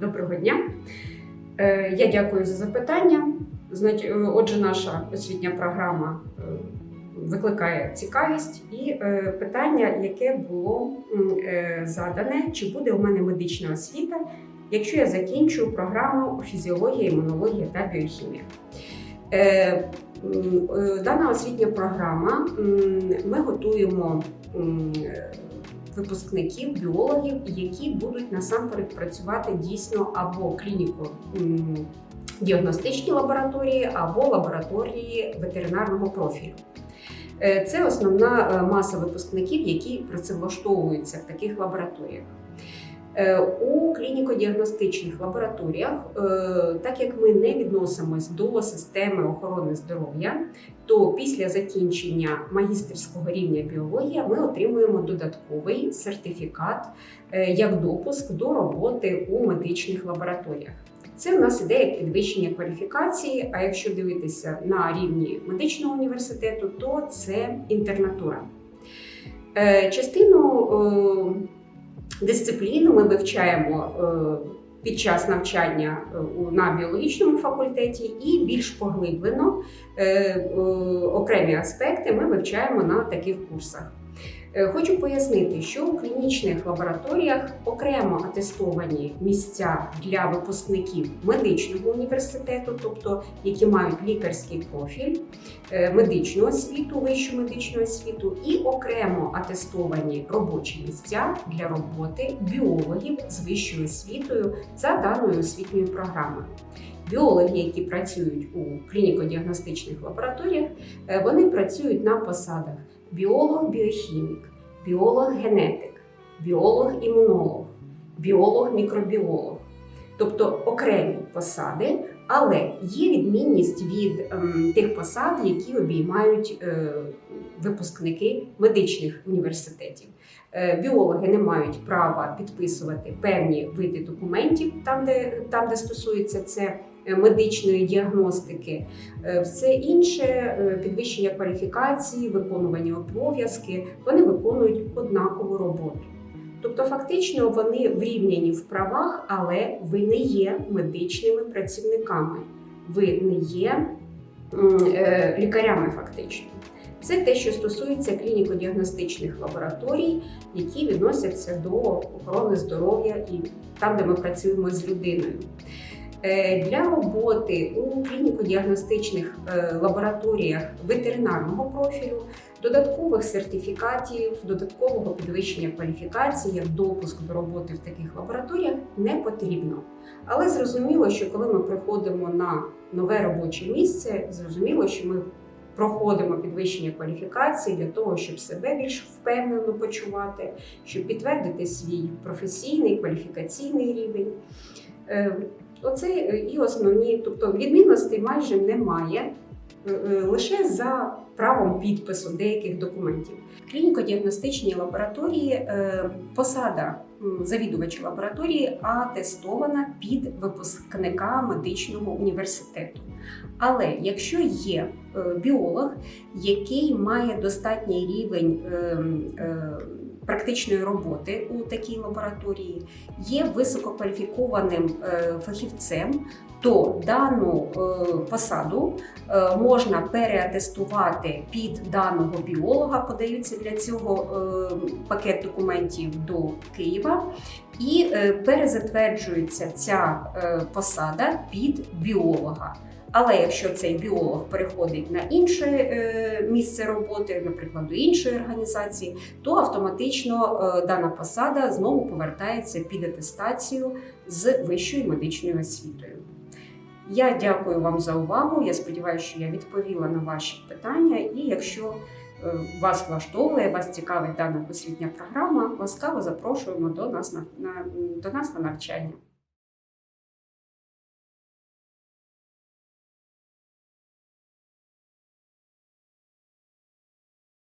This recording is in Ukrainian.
Доброго дня. Е, Я дякую за запитання. Е, Отже, наша освітня програма е, викликає цікавість і питання, яке було задане, чи буде у мене медична освіта, якщо я закінчу програму фізіологія, імунологія та е, Дана освітня програма ми готуємо випускників, біологів, які будуть насамперед працювати дійсно або клініку. діагностичні лабораторії, або лабораторії ветеринарного профілю. Е, Це основна е, маса випускників, які працевлаштовуються в таких лабораторіях. Е, У клініко-діагностичних лабораторіях, е, так як ми не відносимось до системи охорони здоров'я, то після закінчення магістерського рівня біологія ми отримуємо додатковий сертифікат е, як допуск до роботи у медичних лабораторіях. Це в нас іде як підвищення кваліфікації. А якщо дивитися на рівні медичного університету, то це інтернатура. Частину дисципліну ми вивчаємо е, під час навчання е, на біологічному факультеті і більш поглиблено е, окремі аспекти ми вивчаємо на таких курсах. Е, Хочу пояснити, що у клінічних лабораторіях окремо атестовані місця для випускників медичного університету, тобто які мають лікарський профіль, е, медичну освіту, вищу медичну освіту, і окремо атестовані робочі місця для роботи біологів з вищою освітою за даною освітньою програмою. Біологи, які працюють у клініко-діагностичних лабораторіях, е, вони працюють на посадах біолог-біохімік, біолог-генетик, біолог-імунолог, біолог-мікробіолог, тобто окремі посади, але є відмінність від ем, тих посад, які обіймають е, випускники медичних університетів. Е, Біологи не мають права підписувати певні види документів там, де, там, де стосується це медичної діагностики. Е, Все інше е, підвищення кваліфікації, виконування обов'язки, вони виконують однакову роботу. Тобто, фактично, вони врівняні в правах, але ви не є медичними працівниками, ви не є е, лікарями, фактично. Це те, що стосується клініко-діагностичних лабораторій, які відносяться до охорони здоров'я і там, де ми працюємо з людиною. Е, Для роботи у клініко-діагностичних е, лабораторіях ветеринарного профілю, додаткових сертифікатів, додаткового підвищення кваліфікації, як допуск до роботи в таких лабораторіях не потрібно. Але зрозуміло, що коли ми приходимо на нове робоче місце, зрозуміло, що ми проходимо підвищення кваліфікації для того, щоб себе більш впевнено почувати, щоб підтвердити свій професійний кваліфікаційний рівень. Оце е, і основні, тобто відмінностей майже немає. е, е, Лише за правом підпису деяких документів. Клініко-діагностичній лабораторії посада завідувача лабораторії атестована під випускника медичного університету. Але якщо є біолог, який має достатній рівень е, е, практичної роботи у такій лабораторії, є висококваліфікованим е, фахівцем, то дану е, посаду е, можна переатестувати під даного біолога, подаються для цього пакет документів до Києва, і перезатверджується ця посада під біолога. Але якщо цей біолог переходить на інше е, місце роботи, наприклад, до іншої організації, то автоматично е, дана посада знову повертається під атестацію з вищою медичною освітою. Я дякую вам за увагу. Я сподіваюся, що я відповіла на ваші питання. І якщо е, вас влаштовує, вас цікавить дана освітня програма, ласкаво запрошуємо до нас на, на, до нас на навчання.